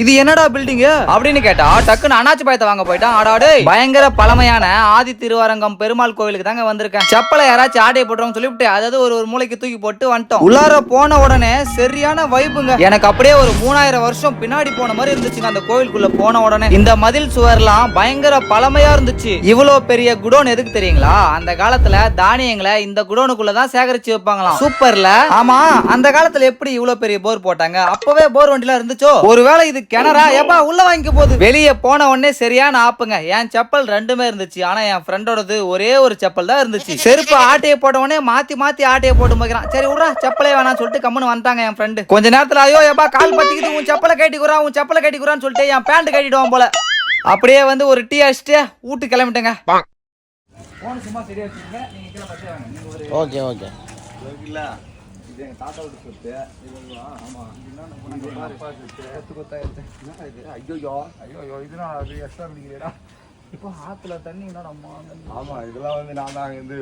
இது என்னடா பில்டிங் அப்படின்னு கேட்டா டக்குன்னு அனாச்சி பயத்தை வாங்க போயிட்டான். ஆடாடு பயங்கர பழமையான ஆதி திருவாரங்கம் பெருமாள் கோவிலுக்கு தாங்க வந்திருக்கேன். செப்பலை யாராச்சும் ஆடையை போட்டுறோம்னு சொல்லிவிட்டு அதாவது ஒரு ஒரு மூளைக்கு தூக்கி போட்டு வந்துட்டோம். உள்ளார போன உடனே சரியான வைப்புங்க எனக்கு அப்படியே ஒரு மூணாயிரம் வருஷம் பின்னாடி போன மாதிரி இருந்துச்சுங்க அந்த கோவிலுக்குள்ள போன உடனே. இந்த மதில் சுவர்லாம் பயங்கர பழமையா இருந்துச்சு. இவ்வளவு பெரிய குடோன் எதுக்கு தெரியுங்களா? அந்த காலத்துல தானியங்களை இந்த குடோனுக்குள்ள தான் சேகரிச்சு வைப்பாங்களாம். சூப்பர்ல ஆமா அந்த காலத்துல எப்படி இவ்வளவு பெரிய போர் போட்டாங்க? அப்பவே போர் வண்டிலாம் இருந்துச்சோ? ஒருவேளை இது கிணறா? ஏப்பா உள்ள வாங்கிக்க போகுது. வெளியே போன உடனே சரியான ஆப்புங்க. என் செப்பல் ரெண்டுமே இருந்துச்சு. ஆனா என் ஃப்ரெண்டோடது ஒரே ஒரு செப்பல் தான் இருந்துச்சு. செருப்பு ஆட்டையை போட்ட உடனே மாத்தி மாத்தி ஆட்டையை போட்டு போகிறான் சரி விட்றா செப்பலே வேணாம் சொல்லிட்டு கம்முன்னு வந்துட்டாங்க என் ஃப்ரெண்டு கொஞ்ச நேரத்துல ஐயோ ஏப்பா கால் பத்திக்கிது. உன் செப்பலை கட்டிக்குறா உன் செப்பலை கட்டிக்குறான்னு சொல்லிட்டு என் பேண்ட் கட்டிடுவான் போல. அப்படியே வந்து ஒரு டீ அடிச்சுட்டு வீட்டு கிளம்பிட்டேங்க. போன் சும்மா சரியா வச்சுக்கோங்க. நீங்க கீழே பச்சை வாங்க நீங்க ஒரு ஓகே ஓகே. இல்ல. இது எங்க தாத்தா வீட்டு சொத்து. இதுங்களா ஆமா. இது எங்க அப்பா சொத்து. கொத்து கொத்தா எடுத்து என்னடா இது? ஐயோ ஐயோ இதுனா அது எக்ஸ்ட்ரா பிடிக்கிறேடா இப்போ ஆத்துல தண்ணி நம்ம ஆமா இதெல்லாம் வந்து நான் தான் வந்து